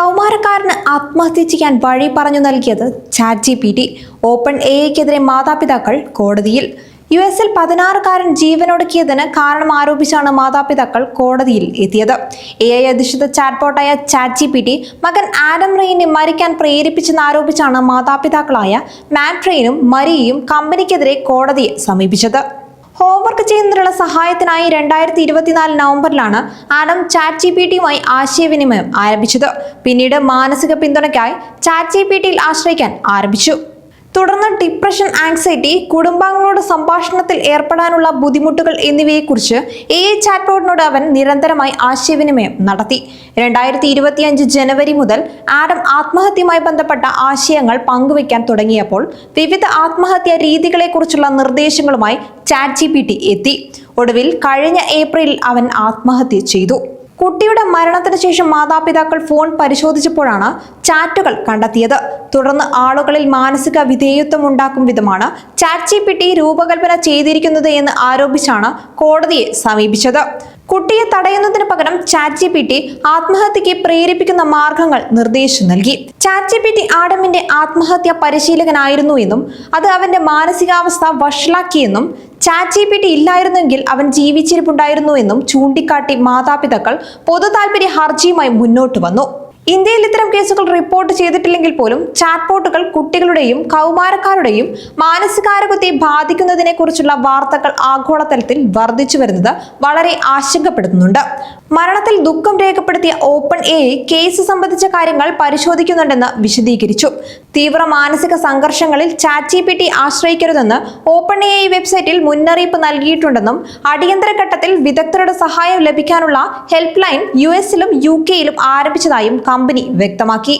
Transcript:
കൗമാരക്കാരന് ആത്മഹത്യ ചെയ്യാൻ വഴി പറഞ്ഞു നൽകിയത് chat G P T open A ഐക്കെതിരെ മാതാപിതാക്കൾ കോടതിയിൽ. യു എസിൽ പതിനാറുകാരൻ ജീവനൊടുക്കിയതിന് കാരണം ആരോപിച്ചാണ് മാതാപിതാക്കൾ കോടതിയിൽ എത്തിയത്. എ ഐ അധിഷ്ഠിത ചാറ്റ്ബോട്ടായ ചാറ്റ് ജി പി ടി മകൻ ആഡം റെയിനെ മരിക്കാൻ പ്രേരിപ്പിച്ചെന്ന് ആരോപിച്ചാണ് മാതാപിതാക്കളായ മാറ്റ് റെയിനും മരിയയും കമ്പനിക്കെതിരെ കോടതിയെ സമീപിച്ചത്. ഹോംവർക്ക് ചെയ്യുന്നതിനുള്ള സഹായത്തിനായി രണ്ടായിരത്തി ഇരുപത്തിനാല് നവംബറിലാണ് ആഡം ചാറ്റ് ജി പി ടിയുമായി ആശയവിനിമയം ആരംഭിച്ചത്. പിന്നീട് മാനസിക പിന്തുണയ്ക്കായി ചാറ്റ് ജി പി ടിയിൽ ആശ്രയിക്കാൻ ആരംഭിച്ചു. തുടർന്ന് ഡിപ്രഷൻ ആങ്സൈറ്റി കുടുംബാംഗങ്ങളോട് സംഭാഷണത്തിൽ ഏർപ്പെടാനുള്ള ബുദ്ധിമുട്ടുകൾ എന്നിവയെക്കുറിച്ച് എ ഐ ചാറ്റ്ബോർഡിനോട് അവൻ നിരന്തരമായി ആശയവിനിമയം നടത്തി. രണ്ടായിരത്തി ഇരുപത്തിയഞ്ച് ജനുവരി മുതൽ ആഡം ആത്മഹത്യയുമായി ബന്ധപ്പെട്ട ആശയങ്ങൾ പങ്കുവയ്ക്കാൻ തുടങ്ങിയപ്പോൾ വിവിധ ആത്മഹത്യാ രീതികളെക്കുറിച്ചുള്ള നിർദ്ദേശങ്ങളുമായി ചാറ്റ് ജി എത്തി. ഒടുവിൽ കഴിഞ്ഞ ഏപ്രിലിൽ അവൻ ആത്മഹത്യ ചെയ്തു. കുട്ടിയുടെ മരണത്തിന് ശേഷം മാതാപിതാക്കൾ ഫോൺ പരിശോധിച്ചപ്പോഴാണ് ചാറ്റുകൾ കണ്ടെത്തിയത്. തുടർന്ന് ആളുകളിൽ മാനസിക വിധേയത്വം ഉണ്ടാക്കും വിധമാണ് ചാറ്റ് ജി രൂപകൽപ്പന ചെയ്തിരിക്കുന്നത് എന്ന് ആരോപിച്ചാണ് കോടതിയെ സമീപിച്ചത്. കുട്ടിയെ തടയുന്നതിന് പകരം ചാറ്റ് ജി പി ടി ആത്മഹത്യക്ക് പ്രേരിപ്പിക്കുന്ന മാർഗങ്ങൾ നിർദ്ദേശം നൽകി. ചാറ്റ് ജി പി ടി ആഡമിന്റെ ആത്മഹത്യ പരിശീലകനായിരുന്നു എന്നും അത് അവന്റെ മാനസികാവസ്ഥ വഷളാക്കിയെന്നും ചാറ്റ് ജി പി ടി ഇല്ലായിരുന്നെങ്കിൽ അവൻ ജീവിച്ചിരിപ്പുണ്ടായിരുന്നു എന്നും ചൂണ്ടിക്കാട്ടി മാതാപിതാക്കൾ പൊതു ഹർജിയുമായി മുന്നോട്ട് വന്നു. ഇന്ത്യയിൽ ഇത്തരം കേസുകൾ റിപ്പോർട്ട് ചെയ്തിട്ടില്ലെങ്കിൽ പോലും ചാറ്റ്ബോട്ടുകൾ കുട്ടികളുടെയും കൗമാരക്കാരുടെയും മാനസികാരോഗ്യത്തെ ബാധിക്കുന്നതിനെ കുറിച്ചുള്ള വാർത്തകൾ ആഗോളതലത്തിൽ വർദ്ധിച്ചു വരുന്നത് വളരെ ആശങ്കപ്പെടുത്തുന്നുണ്ട്. മരണത്തിൽ ദുഃഖം രേഖപ്പെടുത്തിയ ഓപ്പൺ എ കേസ് സംബന്ധിച്ച കാര്യങ്ങൾ പരിശോധിക്കുന്നുണ്ടെന്ന് വിശദീകരിച്ചു. തീവ്ര മാനസിക സംഘർഷങ്ങളിൽ ചാറ്റ് ജി പി ടി ആശ്രയിക്കരുതെന്ന് ഓപ്പൺ എ വെബ്സൈറ്റിൽ മുന്നറിയിപ്പ് നൽകിയിട്ടുണ്ടെന്നും അടിയന്തര ഘട്ടത്തിൽ വിദഗ്ധരുടെ സഹായം ലഭിക്കാനുള്ള ഹെൽപ്പ് ലൈൻ യു എസിലും യു കെയിലും ആരംഭിച്ചതായും കമ്പനി വ്യക്തമാക്കി.